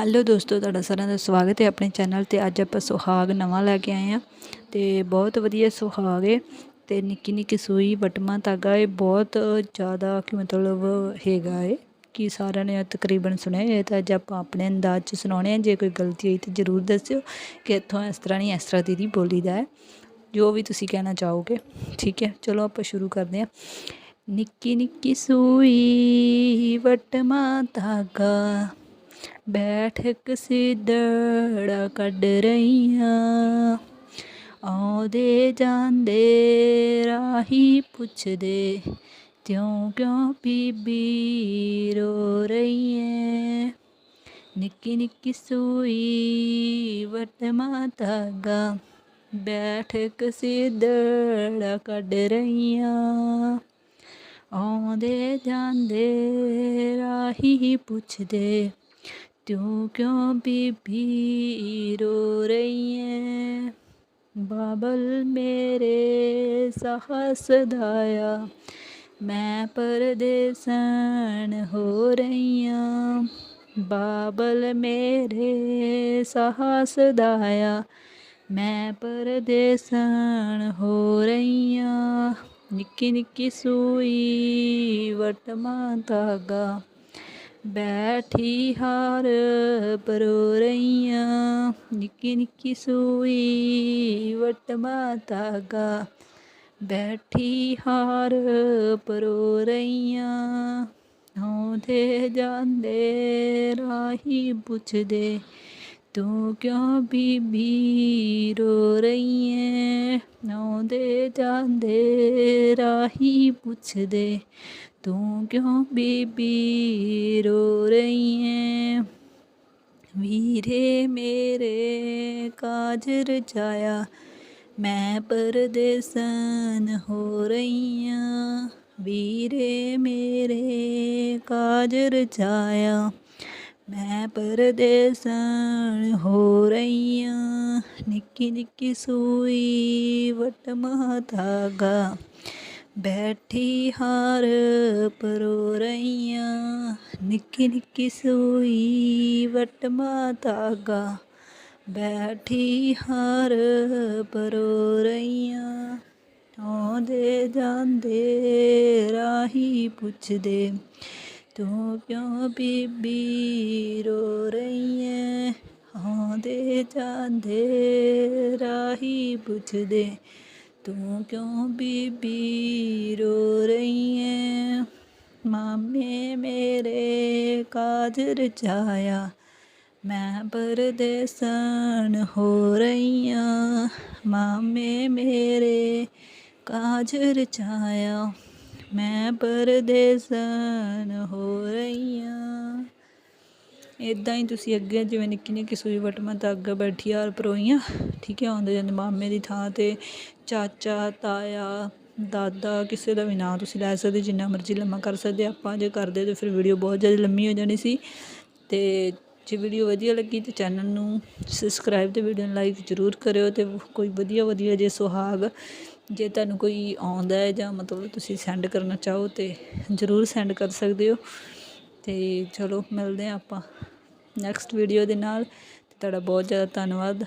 Hello ਦੋਸਤੋ, ਤੁਹਾਡਾ ਸਾਰਿਆਂ ਦਾ ਸਵਾਗਤ ਹੈ ਆਪਣੇ ਚੈਨਲ ਤੇ। ਅੱਜ ਆਪਾਂ ਸੁਹਾਗ ਨਵਾਂ ਲੈ ਕੇ ਆਏ ਆ ਤੇ ਬਹੁਤ ਵਧੀਆ ਸੁਹਾਗ ਹੈ ਤੇ ਨਿੱਕੀ ਨਿੱਕੀ ਸੂਈ, ਵਟਮਾ, ਧਾਗਾ ਇਹ ਬਹੁਤ ਜ਼ਿਆਦਾ ਕਿ ਮਤਲਬ ਹੈਗਾ ਹੈ ਕਿ ਸਾਰਿਆਂ ਨੇ ਤਕਰੀਬਨ ਸੁਣਿਆ ਇਹ ਤਾਂ ਅੱਜ ਆਪਾਂ ਆਪਣੇ ਅੰਦਾਜ਼ ਚ ਸੁਣਾਉਣੇ ਆ ਜੇ ਕੋਈ ਗਲਤੀ ਹੋਈ ਤਾਂ ਜ਼ਰੂਰ ਦੱਸਿਓ ਕਿ ਇੱਥੋਂ ਇਸ ਤਰ੍ਹਾਂ ਨਹੀਂ ਇਸ ਤਰ੍ਹਾਂ ਦੀਦੀ ਬੋਲੀਦਾ ਹੈ। ਜੋ ਵੀ ਤੁਸੀਂ ਕਹਿਣਾ ਚਾਹੋਗੇ। ਠੀਕ ਹੈ, ਚਲੋ ਆਪਾਂ ਸ਼ੁਰੂ ਕਰਦੇ ਹਾਂ। ਨਿੱਕੀ ਨਿੱਕੀ ਸੂਈ, ਵਟਮਾ, ਧਾਗਾ। ਬੈਠਕ ਸਿੱਧੜਾ ਕੱਢ ਰਹੀਆਂ। ਆਉਂਦੇ ਜਾਂਦੇ ਰਾਹੀ ਪੁੱਛਦੇ ਤਿਉਂ ਕਿਉਂ ਬੀਬੀ ਰੋ ਰਹੀ ਏ ਨਿੱਕੀ ਨਿੱਕੀ ਸੂਈ ਵਟਮਾ ਧਾਗਾ ਬੈਠ ਸਿੱਧੜਾ ਕੱਢ ਰਹੀਆਂ। ਆਉਂਦੇ ਜਾਂਦੇ ਰਾਹੀ ਪੁੱਛਦੇ ਤੂੰ ਕਿਉਂ ਬੀਬੀ ਰੋ ਰਹੀ ਏ ਬਾਬਲ ਮੇਰੇ ਸਾਹਸ ਦਾਇਆ, ਮੈਂ ਪਰਦੇਸਣ ਹੋ ਰਹੀਆਂ ਬਾਬਲ ਮੇਰੇ ਸਾਹਸ ਦਾਇਆ, ਮੈਂ ਪਰਦੇਸਣ ਹੋ ਰਹੀਆਂ ਨਿੱਕੀ ਨਿੱਕੀ ਸੂਈ ਵਟਮਾ ਧਾਗਾ ਬੈਠੀ ਹਾਰ ਪਰੋ ਰਹੀਆਂ, ਨਿੱਕੀ ਨਿੱਕੀ ਸੂਈ ਵਟਮਾ ਧਾਗਾ ਬੈਠੀ ਹਾਰ ਪਰੋ ਰਹੀਆਂ, ਆਉਂਦੇ ਜਾਂਦੇ ਰਾਹੀ ਪੁੱਛਦੇ ਤੂੰ ਕਿਉਂ ਬੀਬੀ ਰੋ ਰਹੀ ਏ ਆਉਂਦੇ ਜਾਂਦੇ ਰਾਹੀ ਪੁੱਛਦੇ, ਤੂੰ ਕਿਉਂ ਬੀਬੀ ਰੋ ਰਹੀ ਏ ਵੀਰੇ ਮੇਰੇ ਕਾਜਰ ਜਾਇਆ, ਮੈਂ ਪਰਦੇਸਨ ਹੋ ਰਹੀ ਰਹੀਆਂ ਵੀਰੇ ਮੇਰੇ ਕਾਜਰ ਜਾਇਆ ਮੈਂ ਪਰਦੇਸਨ ਹੋ ਰਹੀਆਂ, ਨਿੱਕੀ ਨਿੱਕੀ ਸੂਈ ਵਟਮਾ ਧਾਗਾ ਬੈਠੀ ਹਾਰ ਪਰੋ ਰਹੀਆਂ, ਨਿੱਕੀ ਨਿੱਕੀ ਸੂਈ ਵਟਮਾ ਧਾਗਾ ਬੈਠੀ ਹਾਰ ਪਰੋ ਰਹੀਆਂ, ਆਉਂਦੇ ਜਾਂਦੇ ਰਾਹੀ ਪੁੱਛਦੇ ਤੂੰ ਕਿਉਂ ਬੀਬੀ ਰੋ ਰਹੀ ਏ ਆਉਂਦੇ ਜਾਂਦੇ ਰਾਹੀ ਪੁੱਛਦੇ, ਤੂੰ ਕਿਉਂ ਬੀਬੀ ਰੋ ਰਹੀ ਏ ਮਾਮੇ ਮੇਰੇ ਕਾਜਰ ਰਚਾਇਆ ਮੈਂ ਪਰਦੇਸਣ ਹੋ ਰਹੀ ਰਹੀਆਂ ਮਾਮੇ ਮੇਰੇ ਕਾਜਰ ਰਚਾਇਆ ਮੈਂ ਪਰਦੇਸਣ ਹੋ ਰਹੀਆਂ। ਇਦਾਂ ਹੀ ਤੁਸੀਂ ਅੱਗੇ ਜਿਵੇਂ ਨਿੱਕੀ ਨਿੱਕੀ ਸੂਈ ਵਟਮਾ ਤੱਕ ਬੈਠੀ ਆ ਪਰੋਈਆਂ। ਠੀਕ ਹੈ, ਆਉਂਦੇ ਜਾਂਦੇ ਮਾਮੇ ਦੀ ਥਾਂ ਤੇ, ਚਾਚਾ, ਤਾਇਆ, ਦਾਦਾ, ਕਿਸੇ ਦਾ ਵੀ ਨਾਂ ਤੁਸੀਂ ਲੈ ਸਕਦੇ, ਜਿੰਨਾ ਮਰਜ਼ੀ ਲੰਮਾ ਕਰ ਸਕਦੇ। ਆਪਾਂ ਜੇ ਕਰਦੇ ਤਾਂ ਫਿਰ ਵੀਡੀਓ ਬਹੁਤ ਜ਼ਿਆਦਾ ਲੰਮੀ ਹੋ ਜਾਣੀ ਸੀ। ਤੇ ਜੇ ਵੀਡੀਓ ਵਧੀਆ ਲੱਗੀ ਤੇ ਚੈਨਲ ਨੂੰ ਸਬਸਕ੍ਰਾਈਬ ਤੇ ਵੀਡੀਓ ਨੂੰ ਲਾਈਕ ਜ਼ਰੂਰ ਕਰਿਓ ਤੇ ਕੋਈ ਵਧੀਆ ਵਧੀਆ ਜੇ ਸੁਹਾਗ ਜੇ ਤੁਹਾਨੂੰ ਕੋਈ ਆਉਂਦਾ ਹੈ ਜਾਂ ਮਤਲਬ ਤੁਸੀਂ ਸੈਂਡ ਕਰਨਾ ਚਾਹੋ ਤੇ ਜ਼ਰੂਰ ਸੈਂਡ ਕਰ ਸਕਦੇ ਹੋ। ਤੇ ਚਲੋ ਮਿਲਦੇ ਹਾਂ ਆਪਾਂ ਨੈਕਸਟ ਵੀਡੀਓ ਦੇ ਨਾਲ। ਤੇ ਤੁਹਾਡਾ ਬਹੁਤ ਜ਼ਿਆਦਾ ਧੰਨਵਾਦ।